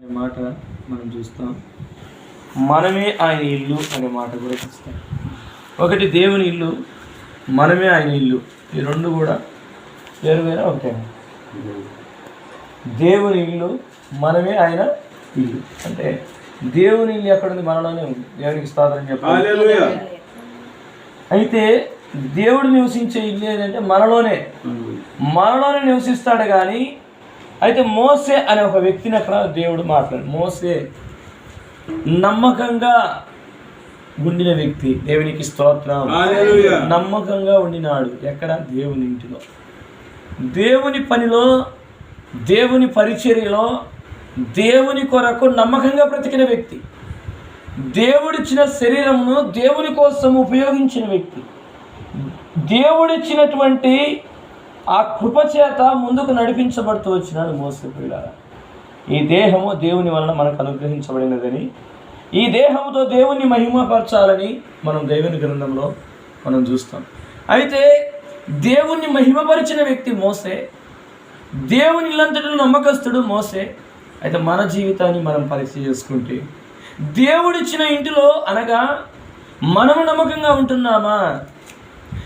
అనే మాట మనం చూస్తాం. మనమే ఆయన ఇల్లు అనే మాట కూడా చూస్తాం. ఒకటి దేవుని ఇల్లు మనమే ఆయన ఇల్లు. ఈ రెండు కూడా వేరు వేరే ఒకటే దేవుని ఇల్లు మనమే ఆయన ఇల్లు. అంటే దేవుని ఇల్లు ఎక్కడుంది మనలోనే ఉంది. దేవునికి స్తోత్రం చెప్పాలి. అయితే దేవుడు నివసించే ఇల్లు ఏంటంటే మనలోనే. మనలోనే నివసిస్తాడు కానీ అయితే మోసే అనే ఒక వ్యక్తిని అక్కడ దేవుడు మాట్లాడు. మోసే నమ్మకంగా ఉండిన వ్యక్తి దేవునికి స్తోత్రం. నమ్మకంగా ఉండినాడు. ఎక్కడ? దేవుని ఇంటిలో. దేవుని పనిలో దేవుని పరిచర్యలో దేవుని కొరకు నమ్మకంగా బ్రతికిన వ్యక్తి. దేవుడిచ్చిన శరీరమును దేవుని కోసం ఉపయోగించిన వ్యక్తి. దేవుడిచ్చినటువంటి ఆ కృప చేత ముందుకు నడిపించబడుతూ వచ్చినాడు మోసపోయారా ఈ దేహము దేవుని వలన మనకు అనుగ్రహించబడినదని ఈ దేహముతో దేవుని మహిమపరచాలని మనం దేవుని గ్రంథంలో మనం చూస్తాం. అయితే దేవుణ్ణి మహిమపరిచిన వ్యక్తి మోసే దేవుని ఇల్లంతటి నమ్మకస్తుడు మోసే అయితే మన జీవితాన్ని మనం పరీక్ష చేసుకుంటే దేవుడిచ్చిన ఇంటిలో అనగా మనము నమ్మకంగా ఉంటున్నామా?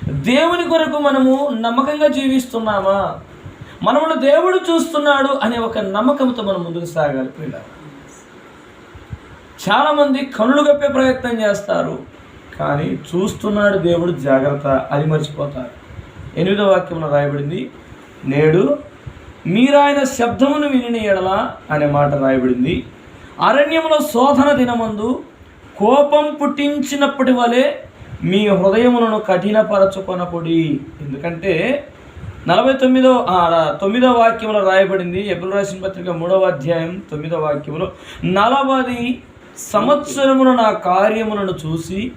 దేవుని కొరకు మనము నమ్మకంగా జీవిస్తున్నామా? మనమును దేవుడు చూస్తున్నాడు అనే ఒక నమ్మకంతో మనం ముందుకు సాగాలి పిల్ల చాలామంది కళ్ళు గప్పే ప్రయత్నం చేస్తారు కానీ చూస్తున్నాడు దేవుడు జాగ్రత్త అది మర్చిపోతారు. ఎనిమిదో వాక్యంలో రాయబడింది నేడు మీరాయన శబ్దమును విని ఎడలా అనే మాట రాయబడింది. అరణ్యంలో శోధన దినమందు కోపం పుట్టించినప్పటి వలె మీ హృదయములను కఠినపరచుకొనకుడి. ఎందుకంటే నలభై తొమ్మిదో తొమ్మిదో వాక్యంలో రాయబడింది. ఎప్పుడు రాసిన పత్రిక మూడవ అధ్యాయం తొమ్మిదో వాక్యంలో నలభై సంవత్సరమున నా కార్యములను చూసి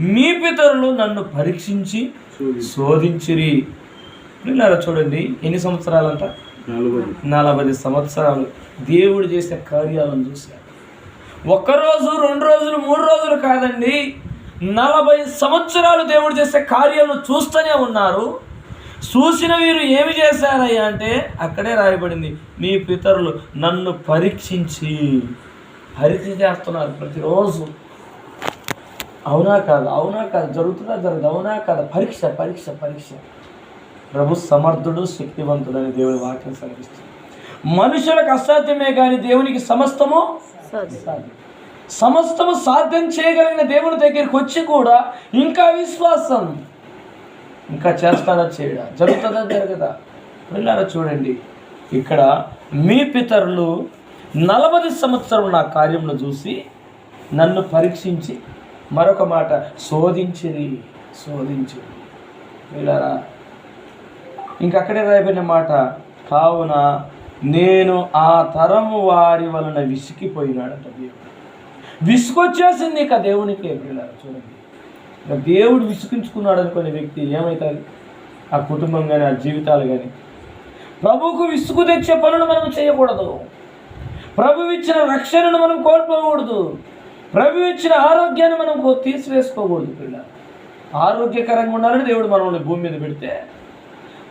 మీ పితరులు నన్ను పరీక్షించి శోధించిరి. చూడండి ఎన్ని సంవత్సరాలంట? నలభై. నలభై సంవత్సరాలు. దేవుడు చేసే కార్యాలను చూశారు. ఒక్కరోజు రెండు రోజులు మూడు రోజులు కాదండి. నలభై సంవత్సరాలు దేవుడు చేసే కార్యాలను చూస్తూనే ఉన్నారు. చూసిన వీరు ఏమి చేశారయ్యా అంటే అక్కడే రాయబడింది మీ పితరులు నన్ను పరీక్షించి పరీక్ష చేస్తున్నారు ప్రతిరోజు. అవునా కాదు అవునా కాదు జరుగుతుందా? జరగదు. అవునా కాదు. పరీక్ష పరీక్ష పరీక్ష. ప్రభు సమర్థుడు శక్తివంతుడు అని దేవుని వాక్యం సెలవిస్తుంది. మనుషులకు అసాధ్యమే కానీ దేవునికి సమస్తము సాధ్యం. సమస్తము సాధ్యం చేయగలిగిన దేవుని దగ్గరికి వచ్చి కూడా ఇంకా విశ్వాసం ఇంకా చేస్తాడా చేయడా? జరుగుతుందా జరగదా? వెళ్ళారా చూడండి. ఇక్కడ మీ పితరులు నలభై సంవత్సరం నా కార్యమును చూసి నన్ను పరీక్షించి మరొక మాట శోధించిరి శోధించిరి. వెళ్ళారా? ఇంకక్కడే రాయబడిన మాట కావున నేను ఆ తరము వారి వలన విసిగిపోయినాడట దేవుడు. విసుగొచ్చేసింది ఇక దేవునికి. వెళ్ళారు చూడండి. ఇక దేవుడు విసుగించుకున్నాడు అనుకునే వ్యక్తి ఏమవుతుంది ఆ కుటుంబం కానీ ఆ జీవితాలు కానీ ప్రభువుకు విసుగు తెచ్చే పనులు మనం చేయకూడదు. ప్రభు ఇచ్చిన రక్షణను మనం కోల్పోకూడదు. ప్రభు ఇచ్చిన ఆరోగ్యాన్ని మనం తీసివేసుకోకూడదు పిల్ల ఆరోగ్యకరంగా ఉండాలని దేవుడు మనల్ని భూమి మీద పెడితే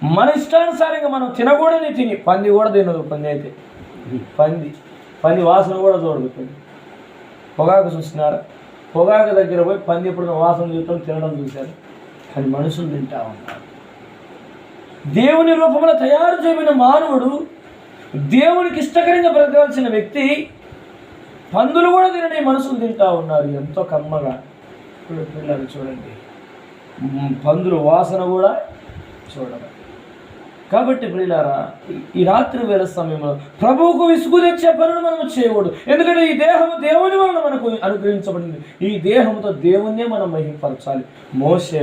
మన ఇష్టానుసారంగా మనం తినకూడని తిని పంది కూడా తినదు పంది అయితే. పంది పంది వాసన కూడా చూడదు పంది. పొగాకు చూసినారు? పొగాకు దగ్గర పోయి పంది ఎప్పుడు వాసన చూడటం తినడం చూశారు. కానీ మనుషులు తింటా ఉన్నారు. దేవుని రూపంలో తయారు చేయబడిన మానవుడు దేవునికి ఇష్టకరంగా బ్రతకాల్సిన వ్యక్తి పందులు కూడా తినని మనుషులు తింటా ఉన్నారు. ఎంతో కమ్మగా. పిల్లలు చూడండి. పందులు వాసన కూడా చూడరు. కాబట్టి ప్రియులారా ఈ- రాత్రి వేళ సమయంలో ప్రభువుకు విసుగు తెచ్చే పనులు మనం చేయకూడదు. ఎందుకంటే ఈ దేహము దేవుని వలన మనకు అనుగ్రహించబడింది. ఈ దేహంతో దేవుణ్ణే మనం మహిమపరచాలి మోసే